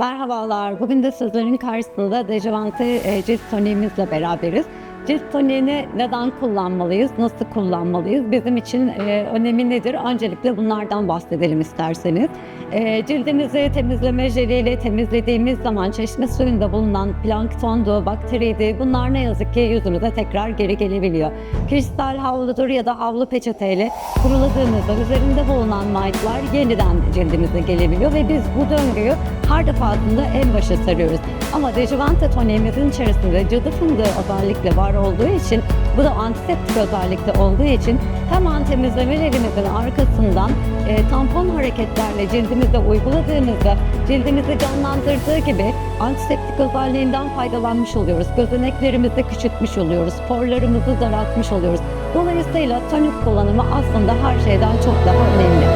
Merhabalar. Bugün de sizlerin karşısında Dejavante e, cilt toniğimizle beraberiz. Cilt toniğini neden kullanmalıyız, nasıl kullanmalıyız, bizim için e, önemi nedir? Öncelikle bunlardan bahsedelim isterseniz. E, cildimizi temizleme jeliyle temizlediğimiz zaman çeşme suyunda bulunan planktondu, bakteriydi bunlar ne yazık ki yüzümüze tekrar geri gelebiliyor. Kristal havludur ya da havlu peçeteyle kuruladığınızda üzerinde bulunan mightlar yeniden cildimize gelebiliyor ve biz bu döngüyü her defasında en başa sarıyoruz. Ama Dejavante toniğimizin içerisinde cadı fındığı özellikle var olduğu için bu da antiseptik özellikle olduğu için hemen temizlemelerimizin arkasından e, tampon hareketlerle cildimize uyguladığımızda cildimizi canlandırdığı gibi antiseptik özelliğinden faydalanmış oluyoruz. Gözeneklerimizi küçültmüş oluyoruz. Porlarımızı daraltmış oluyoruz. Dolayısıyla tonik kullanımı aslında her şeyden çok daha önemli.